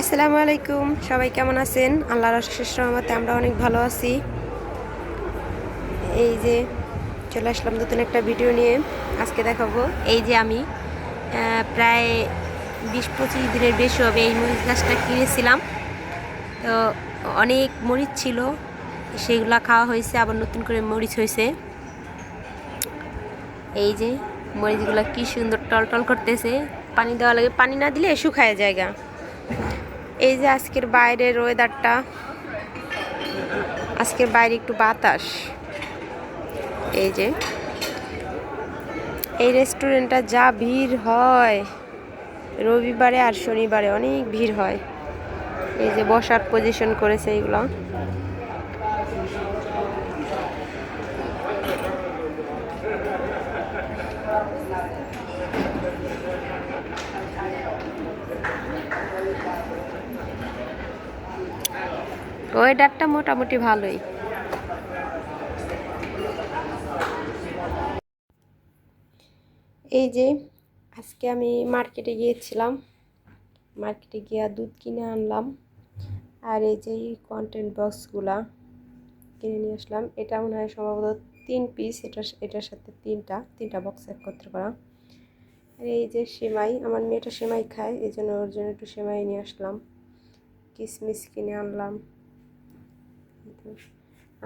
আসসালামু আলাইকুম। সবাই কেমন আছেন? আল্লাহর অশেষ রহমতে আমরা অনেক ভালো আছি। এই যে চলে আসলাম নতুন একটা ভিডিও নিয়ে। আজকে দেখাবো। এই যে আমি প্রায় বিশ পঁচিশ দিনের বেশি হবে এই মরিচ গাছটা কিনেছিলাম। তো অনেক মরিচ ছিল, সেগুলো খাওয়া হয়েছে, আবার নতুন করে মরিচ হয়েছে। এই যে মরিচগুলো কি সুন্দর টলটল করতেছে। পানি দেওয়া লাগে, পানি না দিলে শুকায় জায়গা। এই যে আজকের বাইরের ওয়েদারটা আজকের বাইরে একটু বাতাস। এই যে, এই রেস্টুরেন্টটা যা ভিড় হয়, রবিবারে আর শনিবারে অনেক ভিড় হয়। এই যে বসার পজিশন করেছে এইগুলো ওয়েদারটা মোটামুটি ভালোই। এই যে, আজকে আমি মার্কেটে গিয়েছিলাম। মার্কেটে গিয়ে দুধ কিনে আনলাম। আর এই যে কন্টেন্ট বক্সগুলা কিনে নিয়ে আসলাম। এটা মনে হয় সম্ভবত তিন পিস এটা এটার সাথে তিনটা তিনটা বক্স একত্র করা আর এই যে সেমাই, আমার মেয়েটা সেমাই খায় এই জন্য ওর জন্য একটু সেমাই নিয়ে আসলাম। কিশমিশ কিনে আনলাম।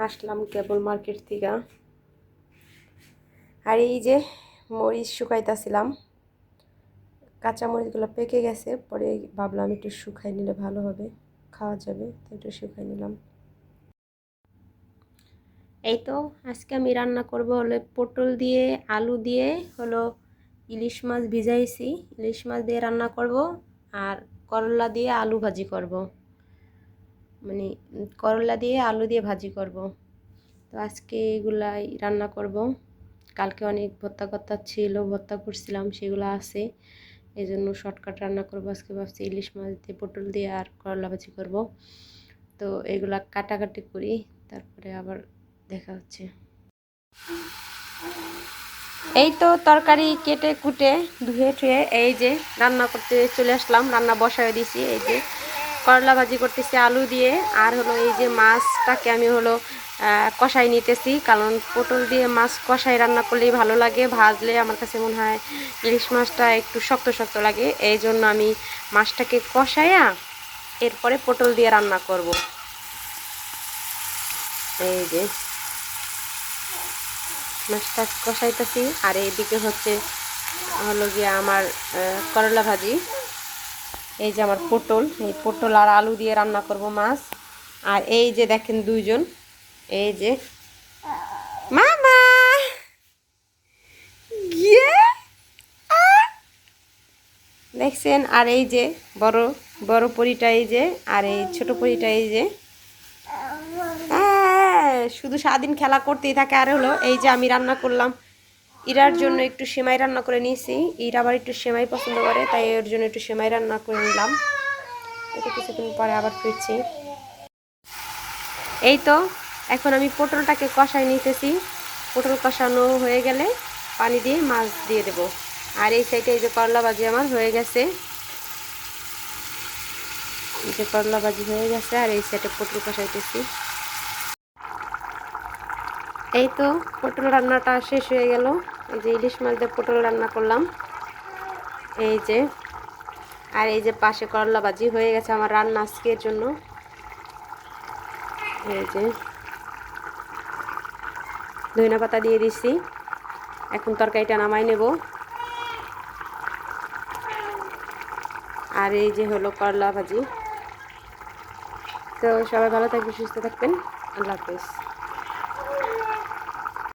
আসলাম কেবল মার্কেট থেকে। আর এই যে মরিচ শুকাইতেছিলাম, কাঁচা মরিচগুলো পেকে গেছে, পরে ভাবলাম একটু শুকাই নিলে ভালো হবে, খাওয়া যাবে, তো একটু শুকাই নিলাম। এই তো, আজকে আমি রান্না করব হলো পটল দিয়ে, আলু দিয়ে, হলো ইলিশ মাছ ভিজাইছি। ইলিশ মাছ দিয়ে রান্না করব আর করলা দিয়ে আলু ভাজি করব। মানে করলা দিয়ে আলু দিয়ে ভাজি করব। তো আজকে এগুলাই রান্না করব। কালকে অনেক ভর্তা কর্তা ছিল, ভর্তা করছিলাম, সেগুলো আছে। এই জন্য শর্টকাট রান্না করব। আজকে ভাবছি ইলিশ মাছ দিয়ে পটল দিয়ে আর করলা ভাজি করব। তো এগুলা কাটাকাটি করি, তারপরে আবার দেখা হচ্ছে। এই তো তরকারি কেটে কুটে ধুয়ে ঠুয়ে এই যে রান্না করতে চলে আসলাম। রান্না বসায় দিছি, এই যে করলা ভাজি করতেছি আলু দিয়ে। আর হলো এই যে মাছটাকে আমি হলো কষাই নিতেছি। কারণ পটল দিয়ে মাছ কষাই রান্না করলেই ভালো লাগে। ভাজলে আমার কাছে মনে হয় ইলিশ মাছটা একটু শক্ত শক্ত লাগে। এই জন্য আমি মাছটাকে কষাইয়া এরপরে পটল দিয়ে রান্না করব। এই যে মাছটা কষাইতেছি। আর এইদিকে হচ্ছে, হলো গিয়ে আমার করলা ভাজি। এই যে আমার পটল, এই পটল আর আলু দিয়ে রান্না করব মাছ। আর এই যে দেখেন দুইজন, এই যে মামা। গিয়ে দেখছেন? আর এই যে বড় বড় পরিটা এই যে, আর এই ছোট পরিটা এই যে। শুধু সারাদিন খেলা করতেই থাকে। আর হলো এই যে আমি রান্না করলাম ইরার জন্য একটু সেমাই রান্না করে নিয়েছি। ইরা আবার একটু সেমাই পছন্দ করে, তাই ওর জন্য একটু সেমাই রান্না করে নিলাম। এটা কিছুদিন পরে আবার ফিরছি। এই তো, এখন আমি পটলটাকে কষাই নিতেছি। পটল কষানো হয়ে গেলে পানি দিয়ে মাছ দিয়ে দেব। আর এই সাইডে এই যে করলা ভাজি আমার হয়ে গেছে। এই যে করলা ভাজি হয়ে গেছে, আর এই সাইডে পটল কষাইতেছি। এই তো, পটল রান্নাটা শেষ হয়ে গেল। এই যে ইলিশ মাছ দিয়ে পটল রান্না করলাম। এই যে, আর এই যে পাশে করলা ভাজি হয়ে গেছে আমার রান্না আজকের জন্য। এই যে, ধইনা পাতা দিয়ে দিছি। এখন তরকারিটা নামাই নেব। আর এই যে হলো করলা ভাজি। তো সবাই ভালো থাকবে সুস্থ থাকবেন। আল্লাহ হাফেজ।